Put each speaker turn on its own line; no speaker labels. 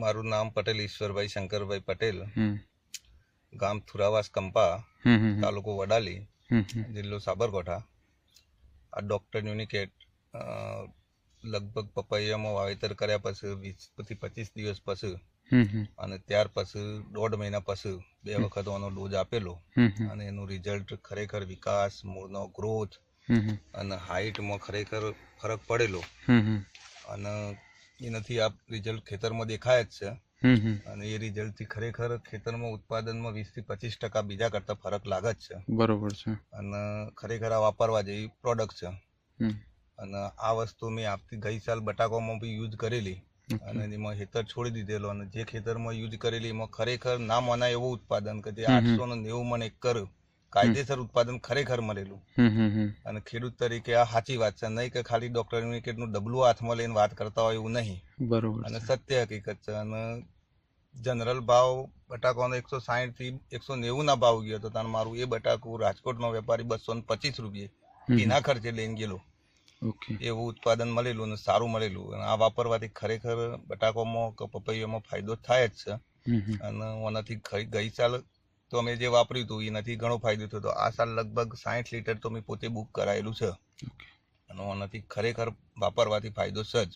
મારું નામ પટેલ ઈશ્વરભાઈ શંકરભાઈ પટેલ. ગામ થુરાવાસ કંપા તાલુકો વડાલી જિલ્લો સાબરકાંઠા. આ ડોક્ટર યુનિકેટ લગભગ પપૈયામાં વાવેતર કર્યા પછી વીસથી પચીસ દિવસ પછી અને ત્યાર પછી દોઢ મહિના પછી બે વખત આનો ડોઝ આપેલો અને એનું રિઝલ્ટ ખરેખર વિકાસ મૂળનો ગ્રોથ અને હાઇટમાં ખરેખર ફરક પડેલો. અને એનાથી આ રિઝલ્ટ ખેતરમાં દેખાય જ છે. અને એ રિઝલ્ટથી ખરેખર ખેતરમાં ઉત્પાદનમાં વીસથી પચીસ ટકા બીજા કરતા ફરક લાગે જ છે.
બરોબર છે.
અને ખરેખર આ વાપરવા જેવી પ્રોડક્ટ છે. અને આ વસ્તુ મેં આપતી ગઈ સાલ બટાકામાં બી યુઝ કરેલી. અને એમાં હેતર છોડી દીધેલો. અને જે ખેતરમાં યુઝ કરેલી એમાં ખરેખર ના મનાય એવું ઉત્પાદન કે જે. આઠસો ને નેવું મણ એકર કાયદેસર ઉત્પાદન ખરેખર મળેલું. અને ખેડૂત તરીકે આ સાચી વાત છે. નહીં કે ખાલી ડોક્ટર યુનિકેટનું ડબલું હાથમાં લઈને વાત કરતા હોય એવું નહીં.
બરોબર
અને સત્ય હકીકત છે. અને જનરલ ભાવ બટાકાનો એકસો સાહીઠથી એકસો નેવું ના ભાવ ગયો હતો. તાણ મારું એ બટાકું રાજકોટનો વેપારી બસો ને પચીસ રૂપિયે વિના ખર્ચે લઈને ગયેલો. એવું ઉત્પાદન મળેલું અને સારું મળેલું. અને આ વાપરવાથી ખરેખર બટાકોમાં કે પપૈયામાં ફાયદો થાય જ છે. અને ઓનાથી ગઈ સાલ તો અમે જે વાપર્યું હતું એનાથી ઘણો ફાયદો થયો. હતો આ સાલ લગભગ સાઠ લીટર તો મેં પોતે બુક કરાયેલું છે. અને આનાથી ખરેખર વાપરવાથી ફાયદો છે જ.